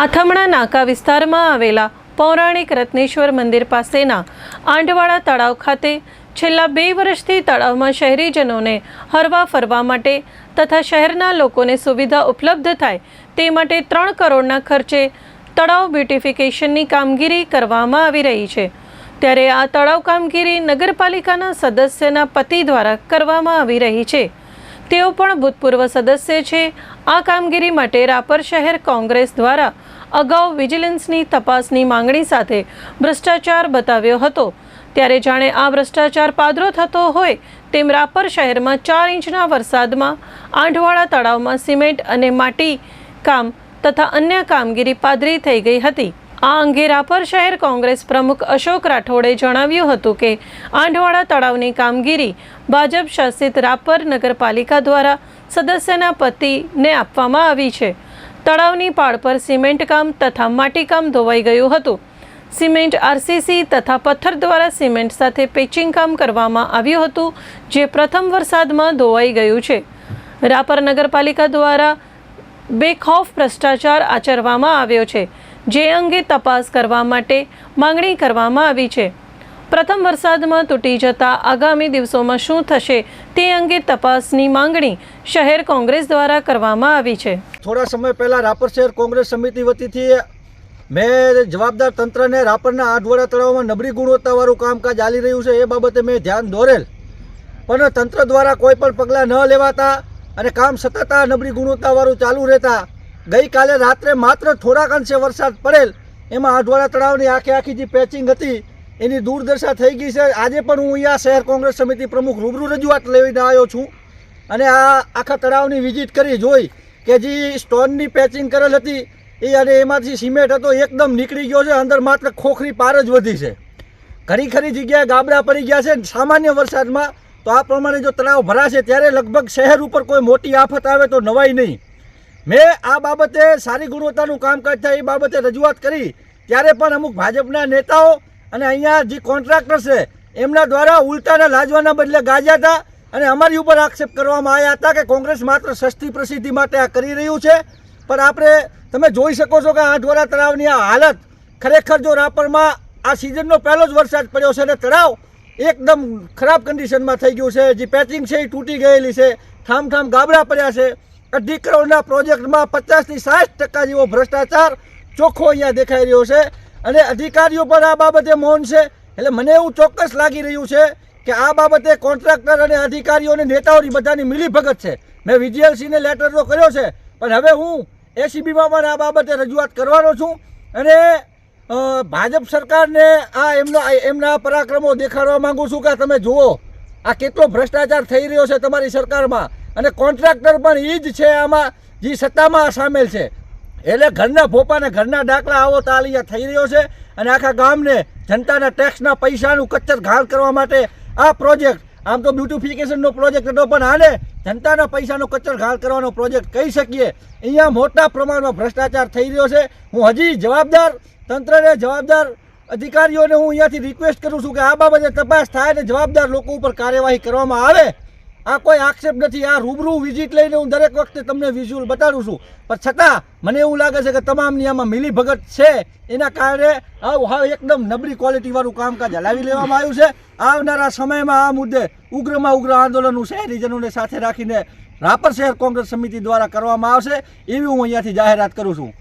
આથમણા નાકા વિસ્તારમાં આવેલા પૌરાણિક રત્નેશ્વર મંદિર પાસેના આંડવાળા તળાવ ખાતે છેલ્લા બે વર્ષથી તળાવમાં શહેરીજનોને હરવા ફરવા માટે તથા શહેરના લોકોને સુવિધા ઉપલબ્ધ થાય તે માટે ત્રણ કરોડના ખર્ચે તળાવ બ્યુટિફિકેશનની કામગીરી કરવામાં આવી રહી છે. ત્યારે આ તળાવ કામગીરી નગરપાલિકાના સદસ્યના પતિ દ્વારા કરવામાં આવી રહી છે. તેઓ પણ ભૂતપૂર્વ સદસ્ય છે. આ કામગીરી માટે રાપર શહેર કોંગ્રેસ દ્વારા અગાઉ વિજિલન્સની તપાસની માંગણી સાથે ભ્રષ્ટાચાર બતાવ્યો હતો. ત્યારે જાણે આ ભ્રષ્ટાચાર પાદરો થતો હોય તેમ રાપર શહેરમાં ચાર ઇંચના વરસાદમાં આંઢવાળા તળાવમાં સિમેન્ટ અને માટી કામ તથા અન્ય કામગીરી પાદરી થઈ ગઈ હતી. આ અંગે રાપર શહેર કોંગ્રેસ પ્રમુખ અશોક રાઠોડે જણાવ્યું હતું કે આંઢવાડા તળાવની કામગીરી ભાજપ શાસિત રાપર નગરપાલિકા દ્વારા સદસ્યના પતિને આપવામાં આવી છે. તળાવની પાળ પર સિમેન્ટ કામ તથા માટીકામ ધોવાઈ ગયું હતું. સિમેન્ટ આરસીસી તથા પથ્થર દ્વારા સિમેન્ટ સાથે પેચિંગ કામ કરવામાં આવ્યું હતું, જે પ્રથમ વરસાદમાં ધોવાઈ ગયું છે. રાપર નગરપાલિકા દ્વારા બેખૌફ ભ્રષ્ટાચાર આચરવામાં આવ્યો છે. જે અંગે તપાસ કરવા માટે માંગણી કરવામાં આવી છે. પ્રથમ વરસાદમાં તૂટી જતા આગામી દિવસોમાં શું થશે તે અંગે તપાસની માંગણી શહેર કોંગ્રેસ દ્વારા કરવામાં આવી છે. થોડા સમય પહેલાં રાપર શહેર કોંગ્રેસ સમિતિ વતીથી મેં જવાબદાર તંત્રને રાપરના આઠવાડા તળાવમાં નબળી ગુણવત્તાવાળું કામકાજ ચાલી રહ્યું છે એ બાબતે મેં ધ્યાન દોરેલ. પણ તંત્ર દ્વારા કોઈ પણ પગલાં ન લેવાતા અને કામ સતત નબળી ગુણવત્તાવાળું ચાલુ રહેતા ગઈકાલે રાત્રે માત્ર થોડાક અંશે વરસાદ પડેલ. એમાં અઢવાડા તળાવની આખે આખી જે પેચિંગ હતી, એની દુર્દશા થઈ ગઈ છે. આજે પણ હું અહીંયા શહેર કોંગ્રેસ સમિતિ પ્રમુખ રૂબરૂ રજૂઆત લઈને આવ્યો છું. અને આ આખા તળાવની વિઝિટ કરી જોઈ કે જે સ્ટોનની પેચિંગ કરેલ હતી, એ અને એમાંથી સિમેન્ટ હતો એકદમ નીકળી ગયો છે. અંદર માત્ર ખોખરી પાર જ વધી છે. ખરી ખરી જગ્યાએ ગાબડા પડી ગયા છે. સામાન્ય વરસાદમાં તો આ પ્રમાણે જો તળાવ ભરાશે, ત્યારે લગભગ શહેર ઉપર કોઈ મોટી આફત આવે તો નવાઈ નહીં. મેં આ બાબતે સારી ગુણવત્તાનું કામકાજ થાય એ બાબતે રજૂઆત કરી. ત્યારે પણ અમુક ભાજપના નેતાઓ અને અહીંયા જે કોન્ટ્રાક્ટર છે, એમના દ્વારા ઉલટાના લાજવાના બદલે ગાજ્યા હતા અને અમારી ઉપર આક્ષેપ કરવામાં આવ્યા હતા કે કોંગ્રેસ માત્ર સસ્તી પ્રસિદ્ધિ માટે આ કરી રહ્યું છે. પણ આપણે, તમે જોઈ શકો છો કે આઠવરા તળાવની આ હાલત ખરેખર જો રાપરમાં આ સિઝનનો પહેલો જ વરસાદ પડ્યો છે અને તળાવ એકદમ ખરાબ કન્ડિશનમાં થઈ ગયું છે. જે પેચિંગ છે એ તૂટી ગયેલી છે. ઠામ ઠામ ગાબડા પડ્યા છે. અઢી પ્રોજેક્ટમાં પચાસથી સાઠ ટકા જેવો ભ્રષ્ટાચાર ચોખ્ખો અહીંયા દેખાઈ રહ્યો છે. અને અધિકારીઓ પણ આ બાબતે મૌન છે. એટલે મને એવું ચોક્કસ લાગી રહ્યું છે કે આ બાબતે કોન્ટ્રાક્ટર અને અધિકારીઓ અને નેતાઓની બધાની મિલીભગત છે. મેં વિજીએલસીને લેટર તો કર્યો છે, પણ હવે હું એસીબીમાં પણ આ બાબતે રજૂઆત કરવાનો છું. અને ભાજપ સરકારને આ એમનો, એમના પરાક્રમો દેખાડવા માંગુ છું કે તમે જુઓ, આ કેટલો ભ્રષ્ટાચાર થઈ રહ્યો છે તમારી સરકારમાં. અને કોન્ટ્રાક્ટર પણ એ જ છે આમાં, જે સત્તામાં સામેલ છે. એટલે ઘરના ભોપાને ઘરના દાખલા આવો તાલિયા થઈ રહ્યો છે અને આખા ગામને જનતાના ટેક્સના પૈસાનું કચ્ચર ઘાલ કરવા માટે આ પ્રોજેક્ટ આમ તો બ્યુટિફિકેશનનો પ્રોજેક્ટ હતો, પણ આને જનતાના પૈસાનો કચ્ચર ઘાલ કરવાનો પ્રોજેક્ટ કહી શકીએ. અહીંયા મોટા પ્રમાણમાં ભ્રષ્ટાચાર થઈ રહ્યો છે. હું હજી જવાબદાર, તંત્રને જવાબદાર, અધિકારીઓને હું અહીંયાથી રિક્વેસ્ટ કરું છું કે આ બાબતે તપાસ થાય અને જવાબદાર લોકો ઉપર કાર્યવાહી કરવામાં આવે. આ કોઈ આક્ષેપ નથી, આ રૂબરૂ વિઝિટ લઈને હું દરેક વખતે તમને વિઝ્યુઅલ બતાડું છું. પણ છતાં મને એવું લાગે છે કે તમામની આમાં મિલીભગત છે, એના કારણે આવું એકદમ નબળી ક્વોલિટીવાળું કામકાજ હલાવી લેવામાં આવ્યું છે. આવનારા સમયમાં આ મુદ્દે ઉગ્રમાં ઉગ્ર આંદોલનનું શહેરીજનોને સાથે રાખીને રાપર શહેર કોંગ્રેસ સમિતિ દ્વારા કરવામાં આવશે, એવી હું અહીંયાથી જાહેરાત કરું છું.